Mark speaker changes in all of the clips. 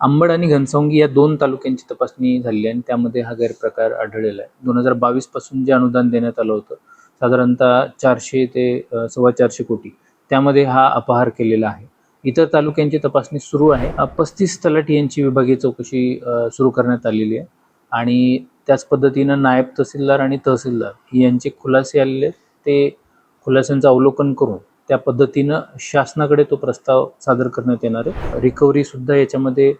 Speaker 1: अंबड आणि घनसावंगी या दोन तालुक्यांची तपासणी झाली आहे आणि त्यामध्ये हा गैरप्रकार आढळलेला आहे. दोन हजार बावीसपासून जे अनुदान देण्यात आलं होतं साधारणतः चारशे ते सव्वा चारशे कोटी त्यामध्ये हा अपहार केलेला आहे. इतर तालुक्यांची तपासणी सुरू आहे. पस्तीस तलाठी यांची विभागीय चौकशी सुरू करण्यात आलेली आहे. आणि त्याच पद्धतीनं नायब तहसीलदार आणि तहसीलदार यांचे खुलासे आलेले ते खुलास्यांचं अवलोकन करून त्या पद्धतीनं शासनाकडे तो प्रस्ताव सादर करण्यात येणार आहे. रिकव्हरी सुद्धा याच्यामध्ये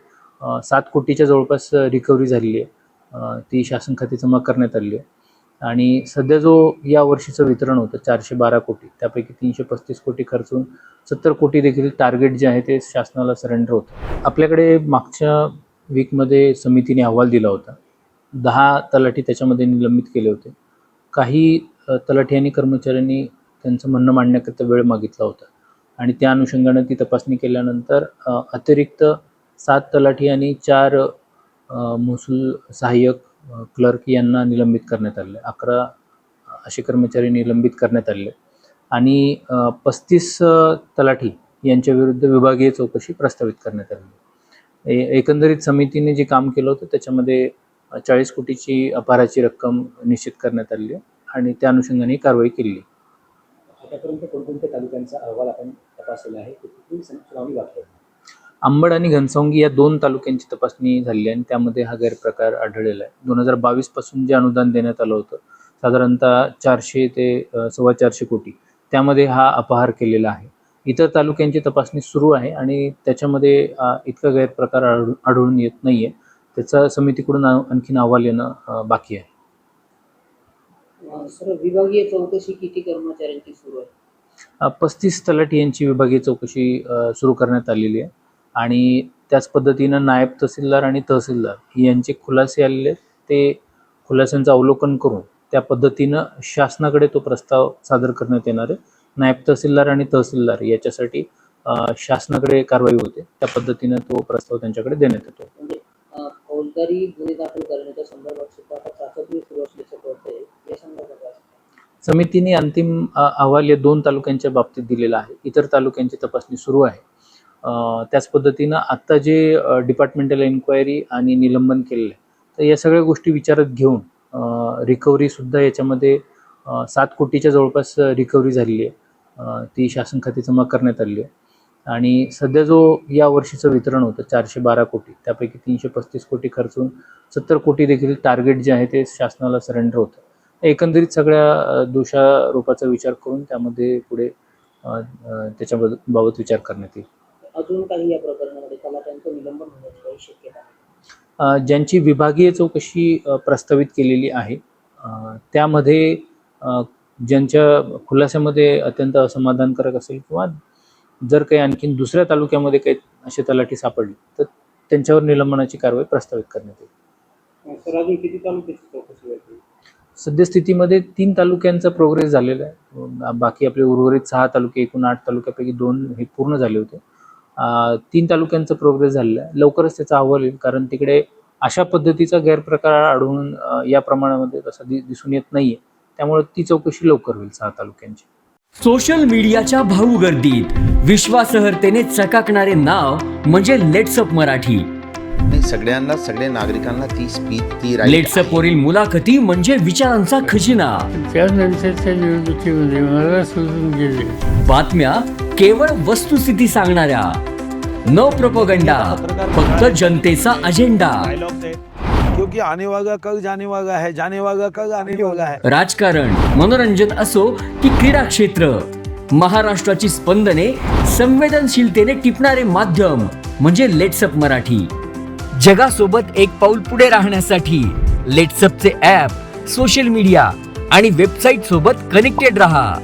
Speaker 1: सात कोटीच्या जवळपास रिकव्हरी झालेली आहे. ती शासन खाती जमा करण्यात आलेली आहे. आणि सध्या जो या वर्षीचं वितरण होतं चारशे बारा कोटी त्यापैकी तीनशे पस्तीस कोटी खर्चून सत्तर कोटी देखील टार्गेट जे आहे ते शासनाला सरेंडर होतं. आपल्याकडे मागच्या वीकमध्ये समितीने अहवाल दिला होता. दहा तलाठी त्याच्यामध्ये निलंबित केले होते. काही तलाठी आणि कर्मचाऱ्यांनी त्यांचं म्हणणं मांडण्याकरिता वेळ मागितला होता. आणि त्या अनुषंगानं ती तपासणी केल्यानंतर अतिरिक्त सात तलाठी आणि चार महसूल सहाय्यक क्लर्क यांना निलंबित करण्यात आले अकरा असे कर्मचारी निलंबित करण्यात आले आणि पस्तीस तलाठी यांच्या विरुद्ध विभागीय चौकशी प्रस्तावित करण्यात आली एकंदरीत समितीने जे काम केलं होतं त्याच्यामध्ये चाळीस कोटीची अपहाराची रक्कम निश्चित करण्यात आली आणि त्या अनुषंगाने कारवाई केली
Speaker 2: आतापर्यंत कोणकोणत्या तालुक्यांचा अहवाल आपण तपासलेला आहे? सुनावणी बाकी आहे?
Speaker 1: अंबड आणि घनसावंगी या दोन तालुक्यांची तपासणी झाली आहे आणि त्यामध्ये हा गैरप्रकार आढळलेला आहे. दोन हजार बावीसपासून जे अनुदान देण्यात आलं होतं साधारणतः चारशे ते सव्वा चारशे कोटी त्यामध्ये हा अपहार केलेला आहे. इतर तालुक्यांची तपासणी सुरू आहे आणि त्याच्यामध्ये इतका गैरप्रकार आढळून येत नाही आहे त्याचा समितीकडून आणखीन अहवाल येणं बाकी आहे.
Speaker 3: सर विभागीय चौकशी किती कर्मचाऱ्यांची सुरू आहे?
Speaker 1: पस्तीस तलाठी यांची विभागीय चौकशी सुरू करण्यात आलेली आहे. आणि त्याच पद्धतीनं नायब तहसीलदार आणि तहसीलदार यांचे खुलासे आलेले. ते खुलास्यांचं अवलोकन करून त्या पद्धतीनं शासनाकडे तो प्रस्ताव सादर करण्यात येणार आहे. नायब तहसीलदार आणि तहसीलदार याच्यासाठी शासनाकडे कारवाई होते. त्या पद्धतीनं तो प्रस्ताव त्यांच्याकडे देण्यात येतो.
Speaker 3: म्हणजे फौजदारी गुन्हे दाखल करण्याच्या संदर्भात सुद्धा?
Speaker 1: समितीने अंतिम अहवाल या दोन तालुक्यांच्या बाबतीत दिलेला आहे. इतर तालुक्यांची तपासणी सुरू आहे. त्याच पद्धतीनं आत्ता जे डिपार्टमेंटल एन्क्वायरी आणि निलंबन केलेलं आहे तर या सगळ्या गोष्टी विचारात घेऊन रिकव्हरीसुद्धा याच्यामध्ये सात कोटीच्या जवळपास रिकव्हरी झालेली आहे. ती शासन खाती जमा करण्यात आली आहे. आणि सध्या जो या वर्षीचं वितरण होतं चारशे बारा कोटी त्यापैकी तीनशे पस्तीस कोटी खर्चून सत्तर कोटी देखील टार्गेट जे आहे ते शासनाला सरेंडर होतं. एकंदरीत सगळ्या दोषारोपाचा विचार करून त्यामध्ये पुढे अ, बाबत विचार करण्यात येईल.
Speaker 3: अजून काही या प्रकरणामध्ये तलाट्यांचं निलंबन होण्याची काही शक्यता आहे
Speaker 1: ज्यांची विभागीय चौकशी प्रस्तावित केलेली आहे त्यामध्ये ज्यांच्या खुलास्यामध्ये अत्यंत असमाधानकारक असेल किंवा जर काही आणखीन दुसऱ्या तालुक्यामध्ये काही असे तलाठी सापडले तर त्यांच्यावर निलंबनाची कारवाई प्रस्तावित करण्यात येईल.
Speaker 2: सर अजून किती तालुक्याची चौकशी
Speaker 1: सद्यस्थितीमध्ये तीन तालुक्यांचा प्रोग्रेस झालेला आहे. बाकी आपले उर्वरित सहा तालुके एकूण आठ तालुक्यापैकी दोन हे पूर्ण झाले होते. तीन तालुक्यांचा प्रोग्रेस झालेला आहे. लवकरच त्याचा अहवाल येईल कारण तिकडे अशा पद्धतीचा गैरप्रकार आढळून या प्रमाणामध्ये तसा दिसून येत नाहीये. त्यामुळे ती चौकशी लवकर होईल सहा तालुक्यांची.
Speaker 4: सोशल मीडियाच्या भाऊ गर्दीत विश्वासार्हतेने चकाकणारे नाव म्हणजे लेट्सअप मराठी.
Speaker 5: सगळ्यांना सगळ्या नागरिकांना ती स्पीच ती
Speaker 4: लेट्सअप वरील मुलाखती म्हणजे विचारांचा खजिना.
Speaker 6: त्यानंतरच्या निवडणुकीमध्ये मला सोडून गेले.
Speaker 4: बातम्या केवळ वस्तुस्थिती सांगणाऱ्या. न प्रोपोगंडा फक्त जनतेचा अजेंडा
Speaker 7: क्योंकि आने वाला कल जाने वाला है जाने वाला कल आने वाला है.
Speaker 4: राजकारण मनोरंजन असो की क्रीडा क्षेत्र महाराष्ट्राची स्पंदने संवेदनशीलतेने टिपणारे माध्यम म्हणजे लेट्सअप मराठी. जगासोबत एक पाऊल पुढे राहण्यासाठी लेट्सअपचे ॲप सोशल मीडिया आणि वेबसाईट सोबत कनेक्टेड रहा.